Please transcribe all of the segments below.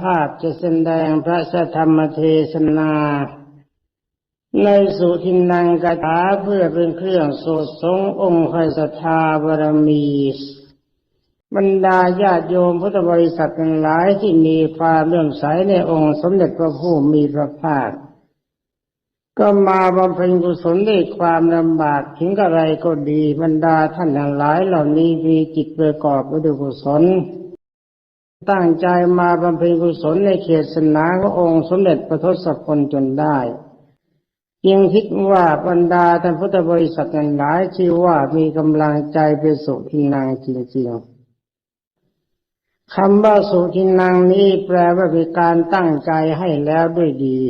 ภาพจะแสดงพระสธรรมเทศนา ในสุทินังกถาเพื่อเป็นเครื่องโสดสงองค์ให้ศรัทธาบารมี บรรดาญาติโยมพุทธบริษัททั้งหลายที่มีความเลื่อมใสในองค์สมเด็จพระผู้มีพระภาค ก็มาบำเพ็ญกุศลด้วยความลำบากถึงอะไรก็ดีบรรดาท่านทั้งหลายเหล่านี้มีจิตประกอบด้วยกุศล ตั้งใจมาบำเพ็ญกุศลในเขตสนาขององค์สมเด็จพระทศพลจนได้เพียงคิดว่าบรรดาท่านพุทธบริษัทหลายชื่อว่ามีกำลังใจเป็นสุทินังจริงๆคำว่าสุทินังนี้แปลว่าเป็นการตั้งใจให้แล้วด้วยดี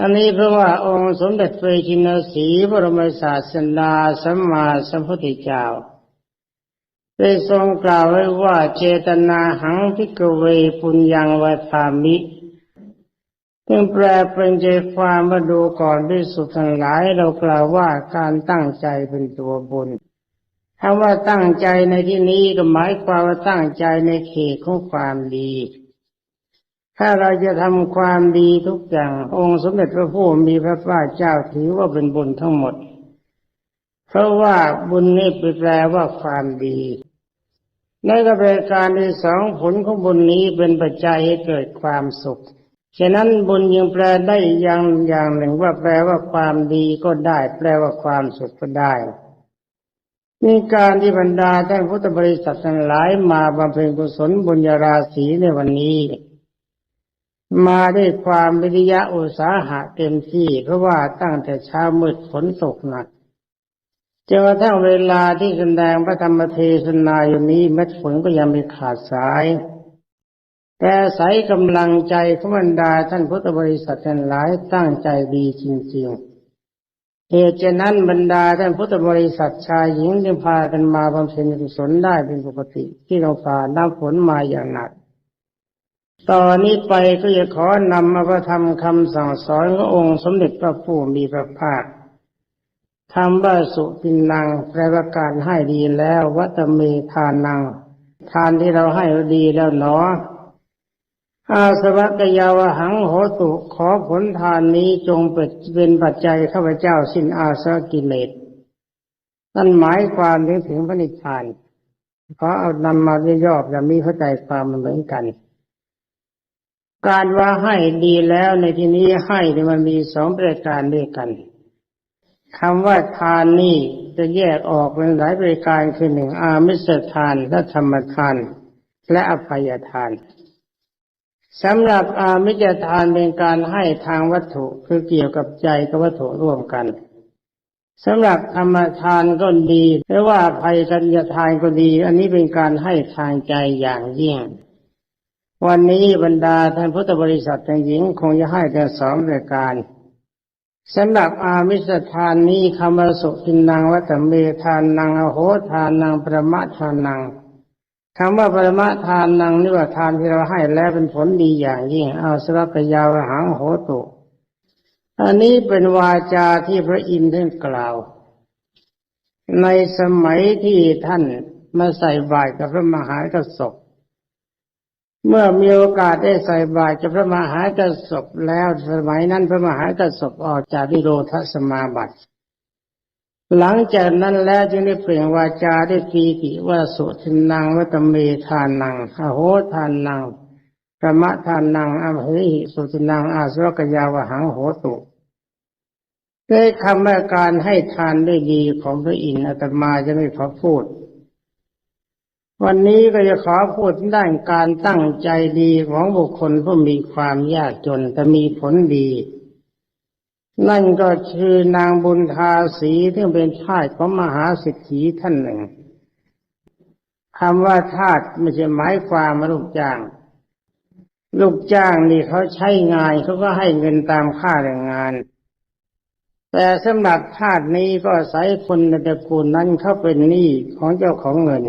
อันนี้เพราะว่าองค์สมเด็จพระจินสีบรมศาสดาสัมมาสัมพุทธเจ้า ได้ทรงกล่าวไว้ว่าเจตนาหังพิกเวปุญญังวัฏามิซึ่งแปลเป็นใจความมาดูก่อนพิสุดทั้งหลายเรากล่าวว่าการตั้งใจเป็นตัวบุญคำว่าตั้งใจในที่นี้ก็หมายความว่าตั้งใจในเขตของความดี ถ้าเราจะทำความดีทุกอย่าง องค์สมเด็จพระผู้มีพระภาคเจ้าถือว่าเป็นบุญทั้งหมด เพราะว่าบุญนี่แปลว่าความดีในกระบวนการที่สองผลของบุญนี้เป็นปัจจัยให้เกิดความสุข ฉะนั้นบุญยังแปลได้อย่างอย่างหนึ่งว่าแปลว่าความดีก็ได้ แปลว่าความสุขก็ได้มีการที่บรรดาท่านพุทธบริษัททั้งหลายมาบำเพ็ญกุศลบุญญาราศีในวันนี้ มาด้วยความวิริยะอุตสาหะเต็มที่ เพราะว่าตั้งแต่เช้ามืดฝนตกหนัก จนกระทั่งเวลาที่แสดงพระธรรมเทศนาอยู่นี้เม็ดฝนก็ยังไม่ขาดสาย แต่ใส่กำลังใจขบรรดาท่านพุทธบริษัททั้งหลายตั้งใจดีจริงๆเหตุฉะนั้นบรรดาท่านพุทธบริษัทชายหญิงจึงพากันมาบำเพ็ญกุศลได้เป็นปกติที่เราฝ่าน้ำฝนมาอย่างหนักตอนนี้ไปก็จะขอนำมาพระธรรมคำสั่งสอนขององค์สมเด็จพระผู้มีพระภาค คำว่าสุปินนังแปลว่าการให้ดีแล้ววัตเมทานัง ทานที่เราให้ดีแล้วหนออาสวัตยาวหังโหตุขอผลทานนี้จงเป็นปัจจัยข้าพเจ้าสิ้นอาสวะกิเลสนั่นหมายความถึงถึงพระนิพพานเพราะเอานำมาย่อๆจะมีเข้าใจความมันเหมือนกัน การว่าให้ดีแล้วในที่นี้ให้มันมีสองประการด้วยกัน คำว่าทานนี่จะแยกออกเป็นหลายบริการคือหนึ่งอามิสทานและธรรมทาน และอภัยทานสำหรับอามิจทานเป็นการให้ทางวัตถุคือเกี่ยวกับใจกับวัตถุร่วมกันสำหรับธรรมทานก็ดีหรือว่าภัยกัญญาทานก็ดี อันนี้เป็นการให้ทางใจอย่างยิ่ง วันนี้บรรดาท่านพุทธบริษัททั้งหญิงคงจะให้แต่สองรายการ สำหรับอามิสทานนี้คำว่าสุทินังวัตเมทานนังอโหทานนังประมะทานนังคำว่าประมะทานนังนี่ว่าทานที่เราให้แล้วเป็นผลดีอย่างยิ่ง เอาสระกยาวหังโหตุอันนี้เป็นวาจาที่พระอินทร์ท่านกล่าว ในสมัยที่ท่านมาใส่บาตรกับพระมหากษัตริย์ เมื่อมีโอกาสได้ใส่บาตรกับพระมหากษัตริย์แล้วสมัยนั้นพระมหากษัตริย์ออกจากวิโรธสมาบัติ หลังจากนั้นแล้วจึงได้เปล่งวาจาได้ปีติว่าสุทินังวัตเมทานนังอโหทานนังธรรมทานนังอภหิสุทินังอาสวกยาวหังโหตุได้คำว่าการให้ทานได้ดีของพระอินทร์อาตมาจะไม่ขอพูด วันนี้ก็จะขอพูดด้านการตั้งใจดีของบุคคลผู้มีความยากจนแต่มีผลดี นั่นก็คือนางบุญทาสีที่เป็นทาสของมหาสิทธิท่านหนึ่งคำว่าทาสไม่ใช่หมายความว่าลูกจ้าง ลูกจ้างนี่เขาใช้งานเขาก็ให้เงินตามค่าแรงงาน แต่สำหรับทาสนี้ก็อาศัยคนในตระกูลนั้นเขาเป็นหนี้ของเจ้าของเงิน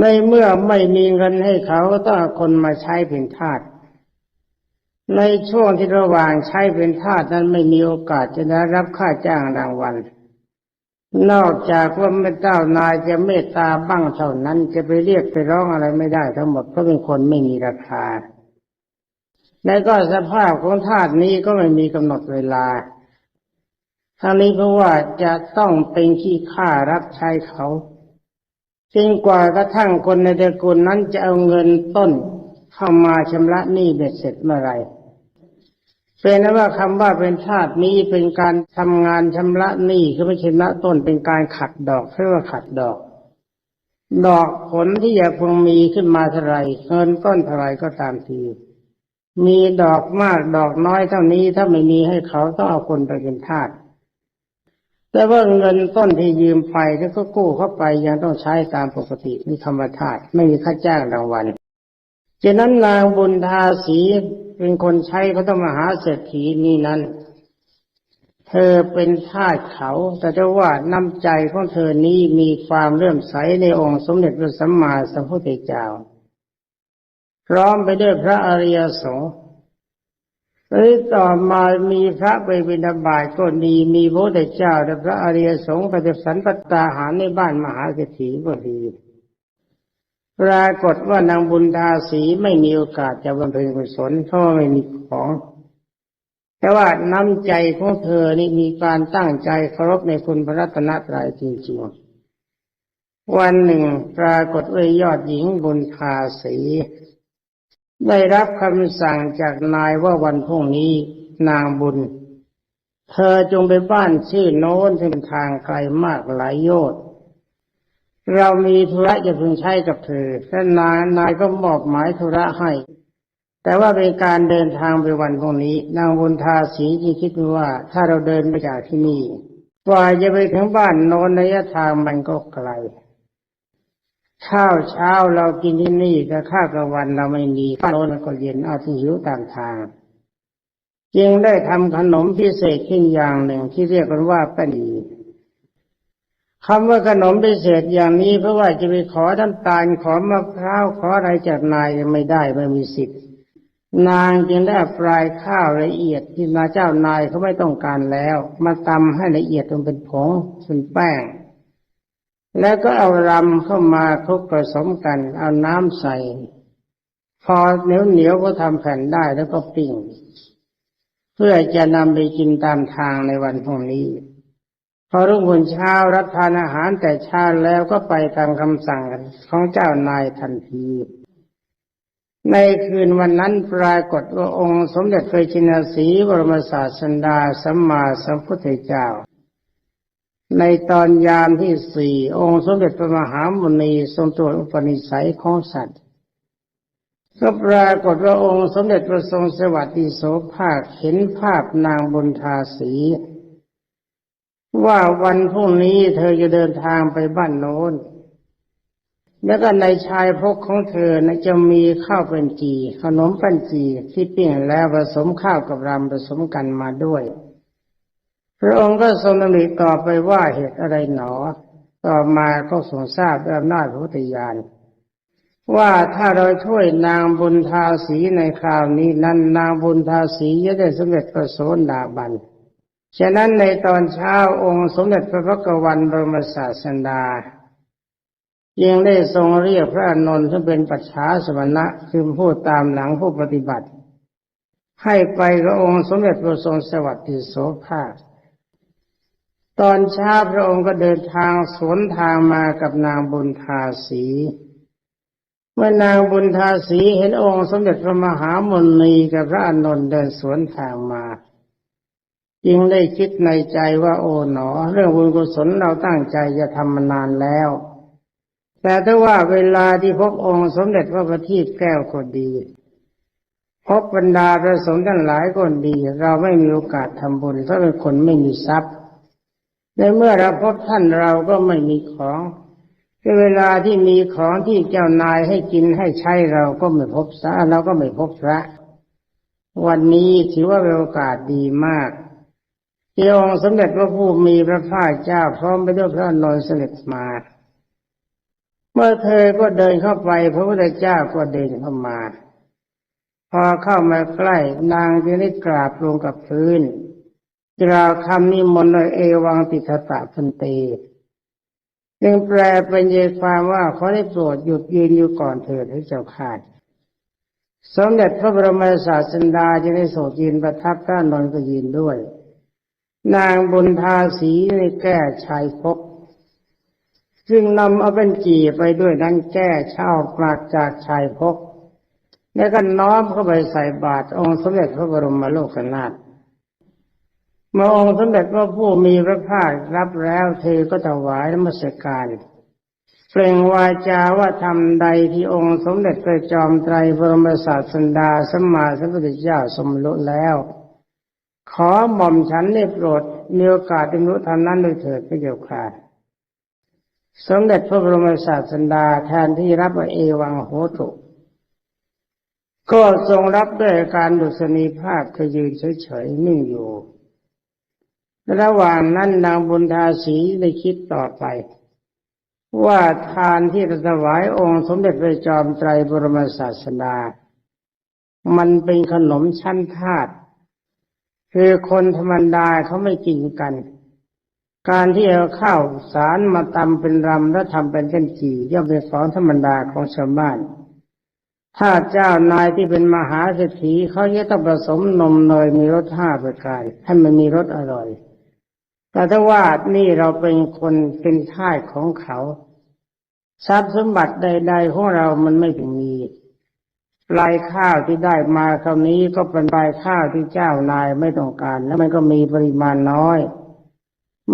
ในเมื่อไม่มีเงินให้เขาต้องคนมาใช้เป็นทาสในช่วงที่ระหว่างใช้เป็นทาสนั้นไม่มีโอกาสจะได้รับค่าจ้างรางวัล นอกจากว่าไม่เจ้านายจะเมตตาบ้างเท่านั้นจะไปเรียกไปร้องอะไรไม่ได้ทั้งหมดเพราะเป็นคนไม่มีราคา และก็สภาพของธาตุนี้ก็ไม่มีกำหนดเวลาทั้งนี้เพราะว่าจะต้องเป็นขี้ข้ารับใช้เขา จนกว่ากระทั่งคนในตระกูลนั้นจะเอาเงินต้นเข้ามาชำระหนี้เบ็ดเสร็จเมื่อไรเป็นนะว่าคำว่าเป็นทาสนี้เป็นการทำงานชำระหนี้คือไม่ชำระต้นเป็นการขัดดอกเรียกว่าขัดดอก ดอกผลที่อยากคงมีขึ้นมาเท่าไรเงินต้นเท่าไรก็ตามที มีดอกมากดอกน้อยเท่านี้ถ้าไม่มีให้เขาต้องเอาคนไปเป็นทาส แต่ว่าเงินต้นที่ยืมไปที่เขากู้เข้าไปยังต้องใช้ตามปกตินี่ธรรมทาสไม่มีค่าจ้างรางวัลฉะนั้นนางบุญทาสีเป็นคนใช้เขาต้องมหาเศรษฐีนี่นั้น เธอเป็นทาสเขา แต่จะว่าน้ำใจของเธอนี้มีความเลื่อมใสในองค์สมเด็จพระสัมมาสัมพุทธเจ้า พร้อมไปด้วยพระอริยสงฆ์ หรือต่อมามีพระไปบิณฑบาตก็ดีมีพระพุทธเจ้าและพระอริยสงฆ์ปฏิสันปัตตาหารในบ้านมหาเศรษฐีก็ดีปรากฏว่านางบุญทาสีไม่มีโอกาสจะบำเพ็ญกุศลเพราะว่าไม่มีของ แต่ว่าน้ำใจของเธอนี่มีการตั้งใจเคารพในคุณพระรัตนตรัยจริงๆวันหนึ่งปรากฏว่ายอดหญิงบุญทาสี ได้รับคำสั่งจากนายว่าวันพรุ่งนี้นางบุญ เธอจงไปบ้านชื่อโน้นที่เป็นทางไกลมากหลายโยชน์เรามีธุระจะพึงใช้กับเธอท่านนายนายก็มอบหมายธุระให้ แต่ว่าเป็นการเดินทางไปวันพรุ่งนี้ นางบุญทาสีจึงคิดว่า ถ้าเราเดินไปจากที่นี่กว่าจะไปถึงบ้านโน้นระยะทางมันก็ไกล ข้าวเช้าเรากินที่นี่แต่ข้าวกลางวันเราไม่มีข้าวโน้นก็เย็นเอาที่หิวต่ามทางจึงได้ทำขนมพิเศษขึ้นอย่างหนึ่งที่เรียกกันว่าแป้นีคำว่าขนมพิเศษอย่างนี้เพราะว่าจะไปขอน้ำตาลขอมะพร้าวขออะไรจากนายไม่ได้ไม่มีสิทธิ์นางจึงได้ปลายข้าวละเอียดที่นาเจ้านายเขาไม่ต้องการแล้ว มาตำให้ละเอียดจนเป็นผงเป็นแป้ง แล้วก็เอารำเข้ามาคลุกผสมกัน เอาน้ำใส่ พอเหนียวเหนียวๆก็ทำแผ่นได้แล้วก็ปิ้ง เพื่อจะนำไปกินตามทางในวันพรุ่งนี้ พอรุ่งขึ้นเช้ารับทานอาหารแต่เช้าแล้วก็ไปตามคำสั่งของเจ้านายทันที ในคืนวันนั้นปรากฏว่าองค์สมเด็จพระจินสีบรมศาสดาสัมมาสัมพุทธเจ้า ในตอนยามที่สี่องค์สมเด็จพระมหามุนีทรงตรวจอุปนิสัยของสัตว์ก็ปรากฏว่าองค์สมเด็จพระทรงสวัสดิโสภาคเห็นภาพนางบุญทาสี ว่าวันพรุ่งนี้เธอจะเดินทางไปบ้านโน้น แล้วก็ในชายพกของเธอนะจะมีข้าวเป็นจี ขนมปันจีที่ปิ้งแล้วผสมข้าวกับรำผสมกันมาด้วย พระองค์ก็ทรงดำริต่อไปว่าเหตุอะไรหนอ ต่อมาก็ทรงทราบด้วยอำนาจพระพุทธญาณว่าถ้าเราช่วยนางบุญทาสีในคราวนี้นั้นนางบุญทาสีจะได้สำเร็จประโสดาบัน ฉะนั้นในตอนเช้าองค์สมเด็จพระพักวันบรมศาสดายังได้ทรงเรียกพระอนนท์ซึ่งเป็นปัจฉาสมณะคือผู้ตามหลังผู้ปฏิบัติ ให้ไปกับองค์สมเด็จพระทรงสวัสดิโสภาค ตอนเช้าพระองค์ก็เดินทางสวนทางมากับนางบุญทาสี เมื่อนางบุญทาสีเห็นองค์สมเด็จพระมหามนีกับพระอานนท์เดินสวนทางมา จึงได้คิดในใจว่าโอ๋หนอ เรื่องบุญกุศลเราตั้งใจจะทำมานานแล้ว แต่ถ้าว่าเวลาที่พบองค์สมเด็จพระประทีปแก้วก็ดีพบบรรดาพระสงฆ์ทั้งหลายก็ดี เราไม่มีโอกาสทำบุญเพราะเป็นคนไม่มีทรัพย์ ในเมื่อเราพบท่านเราก็ไม่มีของคือเวลาที่มีของที่เจ้านายให้กินให้ใช้เราก็ไม่พบพระเราก็ไม่พบพระ วันนี้ถือว่าเป็นโอกาสดีมากที่องค์สมเด็จพระผู้มีพระภาคเจ้าพร้อมไปด้วยพระนนท์เสด็จมา เมื่อเธอก็เดินเข้าไป พระพุทธเจ้าก็เดินเข้ามา พอเข้ามาใกล้นางจึงได้กราบลงกับพื้น กล่าวคำนิมนต์โดยเอวังติทตะพันเตจึงแปลเป็นใจความว่าขอได้โปรดหยุดยืนอยู่ก่อนเถิดให้เจ้าข้าสมเด็จพระบรมศาสดาจะได้โสดยืนประทับด้านนอนก็ยืนด้วย นางบุญทาสีในแก้ชายพกซึ่งนำเอาเป็นจีไปด้วยนั้นแก้เช่ากลากจากชายพก แล้วก็น้อมเข้าไปใส่บาตรองค์สมเด็จพระบรมโลกนาถ เมื่อองค์สมเด็จพระผู้มีพระภาครับแล้วเธอก็ถวายนมัสการเปล่งวาจาว่าทำใดที่องค์สมเด็จพระจอมไตรบรมศาสันดาสัมมาสัมพุทธเจ้าสมรู้แล้ว ขอหม่อมฉันได้โปรดมีโอกาสได้รู้ทำนั้นโดยเถิดพระเจ้าค่ะสมเด็จพระบรมศาสันดาแทนที่รับว่าเอวังโหตุก็ทรงรับด้วยการดุษณีภาพคือยืนเฉยๆนิ่งอยู่ ระหว่างนั้นนางบุญทาสีได้คิดต่อไป ว่าทานที่ถวายองค์สมเด็จพระจอมไตรบรมศาสดา มันเป็นขนมชั้นทาตคือคนธรรมดาเขาไม่กินกัน การที่เอาข้าวสารมาตำเป็นรำแล้วทำเป็นเส้นจีย่อมเป็นของธรรมดาของชาวบ้าน ถ้าเจ้านายที่เป็นมหาเศรษฐีเขาจะต้องผสมนมเนยมีรสห้าประการให้มันมีรสอร่อย แต่ถ้าว่านี่เราเป็นคนเป็นท่าสของเขา ทรัพย์สมบัติใด ๆ ของเรามันไม่ถึงมีลายข้าวที่ได้มาคราวนี้ก็เป็นลายข้าวที่เจ้านายไม่ต้องการ แล้วมันก็มีปริมาณน้อย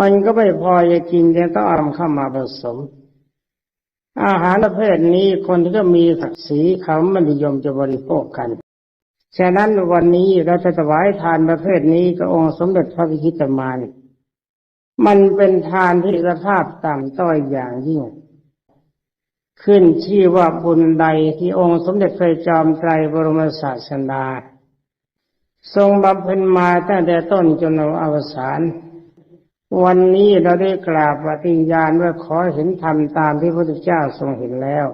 มันก็ไม่พอจะกินจะต้องเอาเข้ามาผสม อาหารประเภทนี้คนที่ก็มีศักดิ์ศรีเขาไม่นิยมจะบริโภคกันฉะนั้นวันนี้เราจะถวายทานประเภทนี้กับองค์สมเด็จพระพิชิตมาร มันเป็นทานที่สภาพต่ำต้อยอย่างยิ่ง ขึ้นชื่อว่าบุญใดที่องค์สมเด็จพระจอมไตรบรมศาสดาทรงบำเพ็ญมาตั้งแต่ต้นจนอวสาน วันนี้เราได้กราบปฏิญาณว่าขอเห็นธรรมตามที่พระพุทธเจ้าทรงเห็นแล้ว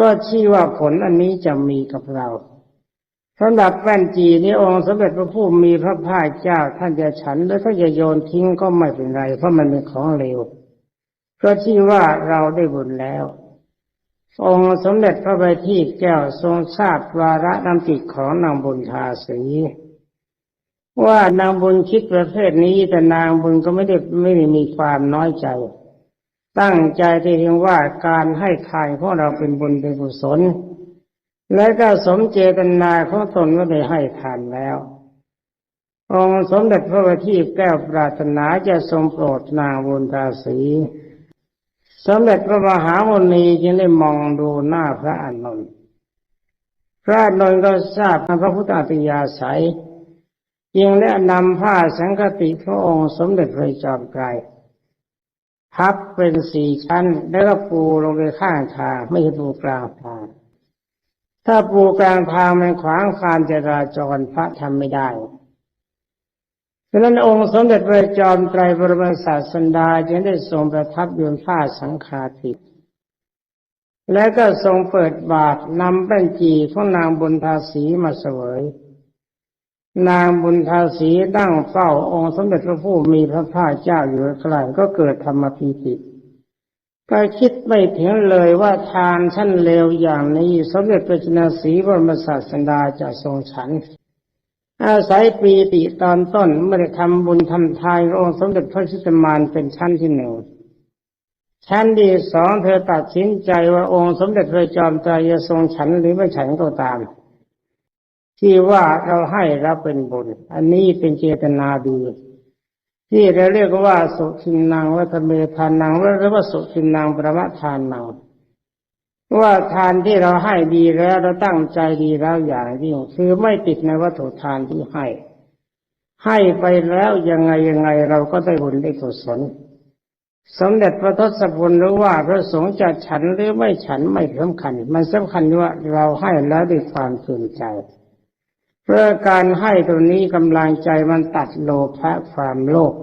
ก็ชื่อว่าผลอันนี้จะมีกับเรา สำหรับแป้นจีนี้องค์สมเด็จพระผู้มีพระภาคเจ้าท่านจะฉันหรือถ้าจะโยนทิ้งก็ไม่เป็นไร เพราะมันเป็นของเลวก็ชื่อว่าเราได้บุญแล้ว องค์สมเด็จพระบัณฑิตแก้วทรงทราบวาระนำจิตของนางบุญทาสีว่านางบุญคิดประเภทนี้แต่นางบุญก็ไม่ได้ไม่ได้มีความน้อยใจ ตั้งใจที่เรียกว่าการให้ทานของเราเป็นบุญเป็นกุศล และก็สมเจตนาของตนก็ได้ให้ทานแล้ว องค์สมเด็จพระบัณฑิตแก้วปรารถนาจะทรงโปรดนางบุญทาสีสมเด็จพระมหามุนีจึงได้มองดูหน้าพระอานนท์พระอานนท์ก็ทราบพระพุทธอัตยาศัยจึงได้นำผ้าสังฆติพระองค์สมเด็จพระจอมไตรพับเป็นสี่ชั้น แล้วก็ปูลงไปข้างทางไม่ใช่ปูกลางทาง ถ้าปูกลางทางมันขวางการจราจรพระทำไม่ได้ฉะนั้นองค์สมเด็จพระจอมไตรบรมศาสดาจึงได้ทรงประทับยืนผ้าสังฆาติและก็ทรงเปิดบาตรนำแป้นจีของนางบุญทาสีมาเสวย นางบุญทาสีตั้งเฝ้าองค์สมเด็จพระผู้มีพระภาคเจ้าอยู่ใกล้ก็เกิดธรรมปีติ ก็คิดไม่ถึงเลยว่าทานชั้นเลวอย่างนี้สมเด็จพระจินสีบรมศาสดาจะทรงฉัน อาศัยปีติตอนต้นเมื่อทำบุญทำทานกับองค์สมเด็จพระชิตมารเป็นชั้นที่หนึ่งชั้นที่สองเธอตัดสินใจว่าองค์สมเด็จพระจอมไตรจะทรงฉันหรือไม่ฉันก็ตาม ที่ว่าเราให้รับเป็นบุญ อันนี้เป็นเจตนาดี ที่เราเรียกว่าสุทินนางวัฒเมทานนางหรือว่าสุทินนางประมะทานนางว่าทานที่เราให้ดีแล้วเราตั้งใจดีแล้วอย่างยิ่งคือไม่ติดในวัตถุทานที่ให้ ให้ไปแล้วยังไงยังไงเราก็ได้บุญได้กุศลสมเด็จพระทศพลรู้ว่าพระสงฆ์จะฉันหรือไม่ฉันไม่สำคัญ มันสำคัญว่าเราให้แล้วด้วยความตื่นใจ เพื่อการให้ตรงนี้กำลังใจมันตัดโลภะความโลภ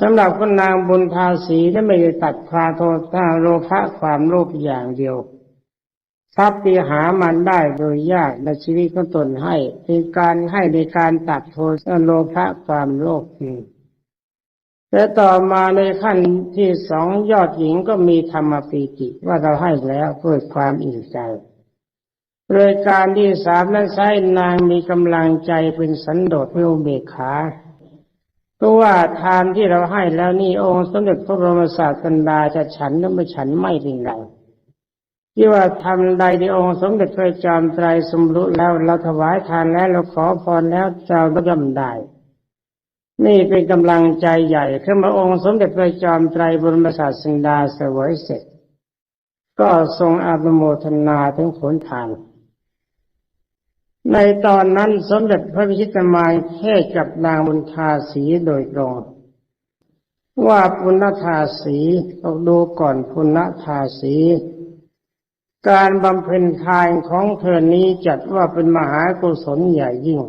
สำหรับคุณนางบุญทาสีนั้นไม่ได้ตัดพาโทษาโลภะความโลภอย่างเดียวทรัพย์ที่หามันได้โดยยากในชีวิตของตนให้เป็นการให้ในการตัดโทสโลภะความโลภจริงแต่ต่อมาในขั้นที่สองยอดหญิงก็มีธรรมปีติว่าเราให้แล้วเพื่อความอิ่มใจ โดยการที่สามนั้นใช้นางมีกำลังใจเป็นสันโดษไม่อเบกขาเพราะว่าทานที่เราให้แล้วนี่องค์สมเด็จพระบรมศาสดาจะฉันหรือไม่ฉันไม่เป็นไรที่ว่าทำใดที่องค์สมเด็จพระจอมไตรสมรู้แล้วเราถวายทานแล้วเราขอพรแล้วเราก็ย่อมได้นี่เป็นกำลังใจใหญ่ขึ้นมาองค์สมเด็จพระจอมไตรบรมศาสดาเสวยเสร็จ ก็ทรงอานุโมทนาถึงผลทาน ในตอนนั้นสมเด็จพระพิชิตมารเทศกับนางบุญทาสีโดยตรงว่าปุณธาสีต้องดูก่อนปุณธาสี การบำเพ็ญทานของเธอนี้จัดว่าเป็นมหากุศลใหญ่ยิ่ง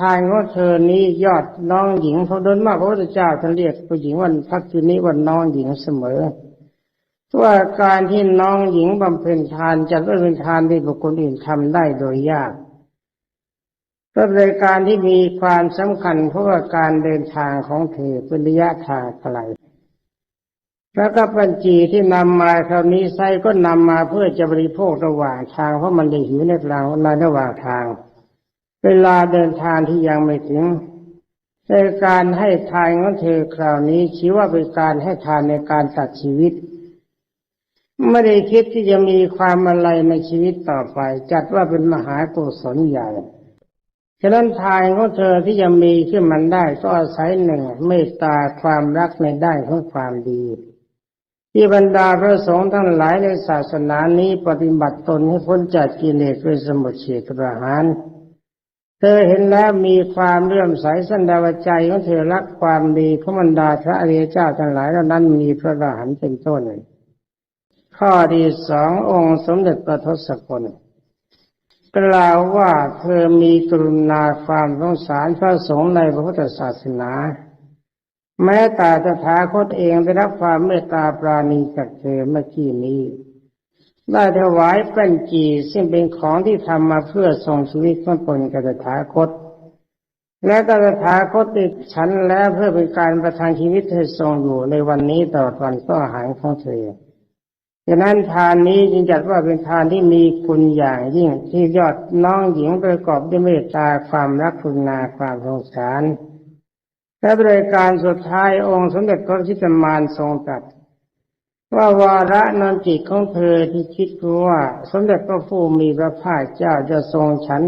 ทานของเธอนี้ยอดน้องหญิงเขาโดนมากพระพุทธเจ้าท่านเรียกผู้หญิงวันพักจุนี้วันน้องหญิงเสมอว่าการที่น้องหญิงบำเพ็ญทานจัดว่าเป็นทานที่บุคคลอื่นทำได้โดยยาก ก็เป็นการที่มีความสำคัญเพราะว่าการเดินทางของเธอเป็นระยะทางไกลแล้วก็ปัญจีที่นำมาคราวนี้ไส้ก็นำมาเพื่อจะบริโภคระหว่างทางเพราะมันได้หิวในกลางในระหว่างทาง เวลาเดินทางที่ยังไม่ถึงในการให้ทานของเธอคราวนี้ชี้ว่าเป็นการให้ทานในการตัดชีวิต ไม่ได้คิดที่จะมีความอะไรในชีวิตต่อไป จัดว่าเป็นมหากุศลใหญ่ ฉะนั้นทานของเธอที่จะมีขึ้นมันได้ก็อาศัยหนึ่งเมตตาความรักในด้านของความดี ที่บรรดาพระสงฆ์ทั้งหลายในศาสนานี้ปฏิบัติตนให้พ้นจากกิเลสด้วยสมุทเฉทประหาร เธอเห็นแล้วมีความเลื่อมใสสันดาวใจของเธอรักความดีพระบรรดาพระอริยเจ้าทั้งหลายเหล่านั้นมีพระอรหันต์เป็นต้น ข้อที่สององค์สมเด็จพระทศพล กล่าวว่าเธอมีกรุณาความสงสารพระสงฆ์ในพระพุทธศาสนา แม้แต่ตถาคตเองได้รับความเมตตาปราณีจากเธอเมื่อกี้นี้ ได้ถวายเป็นจีซึ่งเป็นของที่ทำมาเพื่อทรงชีวิตของตนกับตถาคต และตถาคตติดฉันแล้วเพื่อเป็นการประทานชีวิตให้ทรงอยู่ในวันนี้ตลอวันก็หายของเธอ ฉะนั้นทานนี้จึงจัดว่าเป็นทานที่มีคุณอย่างยิ่งที่ยอดน้องหญิงประกอบด้วยเมตตาความรักคุณาความสงสาร และบริการสุดท้ายองค์สมเด็จพระชิตมารทรงตรัสว่าวาระนอนจิตของเธอที่คิดว่า สมเด็จพระผู้มีพระภาคเจ้าจะทรงฉัน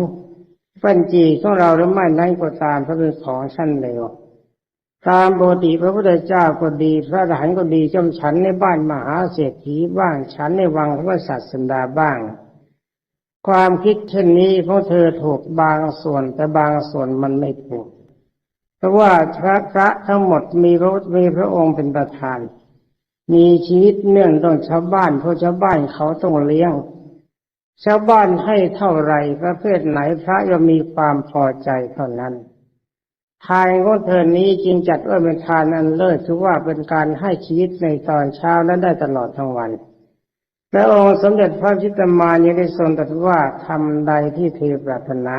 ปัญจีของเราหรือไม่นั้นก็ตามเพราะเป็นของชั้นเลว ตามปกติพระพุทธเจ้าก็ดี พระอรหันต์ก็ดีจำฉันในบ้านมหาเศรษฐีบ้างฉันในวังพระศาสดาบ้าง ความคิดเช่นนี้ของเธอถูกบางส่วนแต่บางส่วนมันไม่ถูก เพราะว่าพระพระทั้งหมดมีพระมีพระองค์เป็นประธาน มีชีวิตเนื่องต้องชาวบ้านเพราะชาวบ้านเขาต้องเลี้ยงชาวบ้านให้เท่าไรประเภทไหนพระย่อมมีความพอใจเท่านั้น ทานของเธอนี้จึงจัดว่าเป็นทานอันเลิศถือว่าเป็นการให้ชีวิตในตอนเช้าและได้ตลอดทั้งวันและองค์สมเด็จพระจิตมารยังได้ทรงตรัสว่าทำใดที่เธอปรารถนา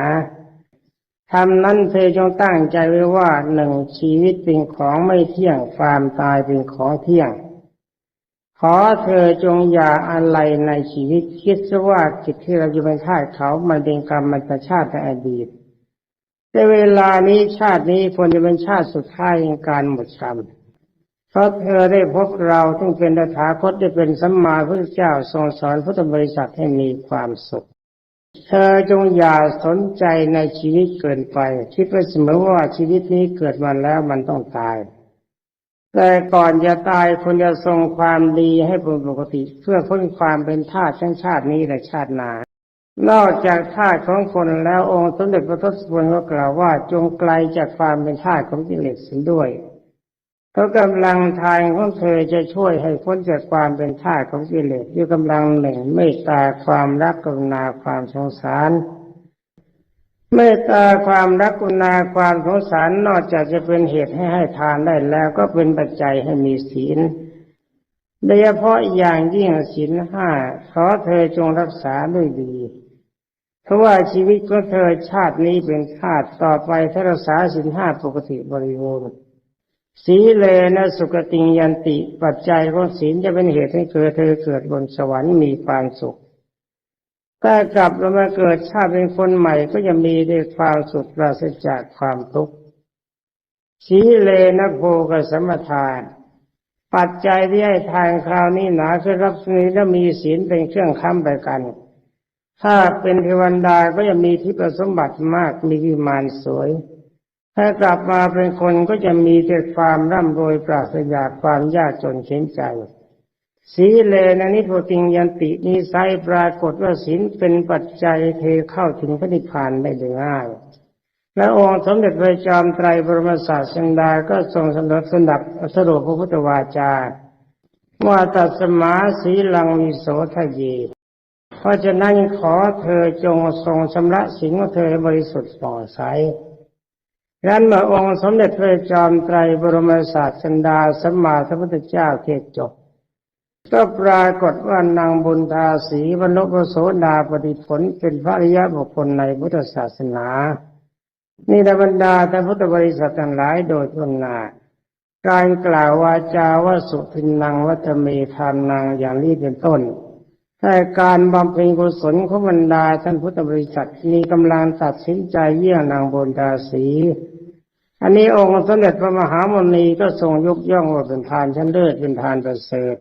ทำนั้นเธอจงตั้งใจไว้ว่าหนึ่งชีวิตเป็นของไม่เที่ยงความตายเป็นของเที่ยง ขอเธอจงอย่าอะไรในชีวิตคิดซะว่าจิตที่เราจะเป็นทาสเขามันเป็นกรรมมันเป็นชาติในอดีต แต่เวลานี้ชาตินี้ควรจะเป็นชาติสุดท้ายในการหมดกรรมเพราะเธอได้พบเราต้องเป็นตถาคตได้เป็นสัมมาพุทธเจ้าทรงสอนพุทธบริษัทให้มีความสุข เธอจงอย่าสนใจในชีวิตเกินไปคิดไว้เสมอว่าชีวิตนี้เกิดมาแล้วมันต้องตาย แต่ก่อนจะตายควรจะทรงความดีให้เป็นปกติ เพื่อพ้นความเป็นทาสทั้งชาตินี้และชาติหน้า นอกจากทาสของคนแล้วองค์สมเด็จพระทศพลก็กล่าวว่าจงไกลจากความเป็นทาสของกิเลสเสียด้วยเพราะกำลังทานของเธอจะช่วยให้พ้นจากความเป็นทาสของกิเลสด้วยกำลังหนึ่งเมตตาความรักกรุณาความสงสารเมตตาความรักกรุณาความสงสารนอกจากจะเป็นเหตุให้ให้ทานได้แล้วก็เป็นปัจจัยให้มีศีลโดยเฉพาะอย่างยิ่งศีลห้าขอเธอจงรักษาด้วยดี เพราะว่าชีวิตของเธอชาตินี้เป็นชาติต่อไปถ้ารักษาศีลห้าปกติบริบูรณ์สีเลนะสุกติยันติ ปัจจัยของศีลจะเป็นเหตุให้เกิดเธอเกิดบนสวรรค์มีความสุขถ้ากลับเรามาเกิดชาติเป็นคนใหม่ก็จะมีด้วยความสุขปราศจากความทุกข์สีเลนะโภกสมทานปัจจัยที่ให้ทานคราวนี้หนาคือรับนี้และมีศีลเป็นเครื่องค้ำไปกัน ถ้าเป็นเทวันดาก็จะมีทิพย์สมบัติมาก มีวิมานสวย ถ้ากลับมาเป็นคนก็จะมีแต่ความร่ำรวยปราศจากความยากจนเข็นใจ สีเลนะนิโพติงยันตินิสัยปรากฏว่าศีลเป็นปัจจัยเทเข้าถึงพระนิพพานได้ง่ายและองค์สมเด็จพระจอมไตรบรมศาสดาก็ทรงสนับสนับสรุปพระพุทธวาจาว่าตัดสมาสีลังวิโสทะเย เพราะฉะนั้นขอเธอจงทรงชำระสิ่งของเธอให้บริสุทธิ์ปลอดใสดังนั้นเมื่อองค์สมเด็จพระจอมไตรบรมศาสดาสัมมาสัมพุทธเจ้าเทศจบ ก็ปรากฏว่านางบุญทาสีบรรลุพระโสดาปฏิผลเป็นพระอริยบุคคลในพุทธศาสนา นี่ในบรรดาท่พุทธบริษัททั้งหลายโดยทั่วหน้าการกล่าววาจาว่าสุทินนังวัตเมทานนางอย่างนี้เป็นต้น แต่การบำเพ็ญกุศลของบรรดาท่านพุทธบริษัทมีกำลังตัดสินใจเยี่ยงนางบุญทาสี อันนี้องค์สมเด็จพระมหามนีก็ทรงยกย่องว่าเป็นทานชั้นเลิศเป็นทานประเสริฐ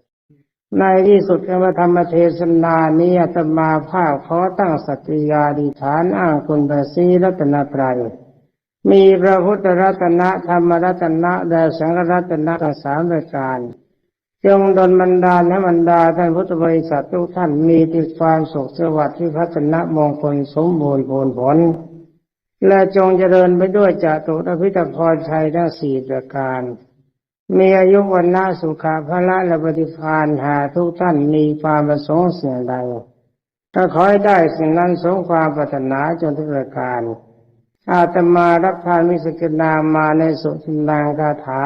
ในที่สุดคำธรรมเทศนานี้อาตมาภาพขอตั้งสัตยาดิฐานอ้างคุณพระศรีรัตนตรัยมีพระพุทธรัตนะธรรมรัตนะและสังฆรัตนะสามประการ จงดลบรรดาลให้บรรดาท่านพุทธบริษัททุกท่านมีแต่ความสุขสวัสดิ์ที่พัฒนะมงคลสมบูรณ์ผลผล และจงเจริญไปด้วยจตุรพิธพรชัยทั้งสี่ประการ มีอายุวันนาสุขาภละและปฏิพานหาทุกท่านมีความประสงค์เสิ่งใดก็ขอให้ได้สิ่งนั้นสมความปรารถนาจนทุกประการ อาตมารับทานมิสกินามาในสุทินางคาถา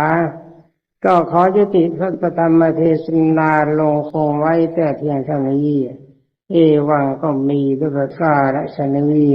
ก็ขอยุติพระธรรมเทศนาลงคงไว้แต่เพียงเท่านี้เอวังก็มีด้วยประการและชนี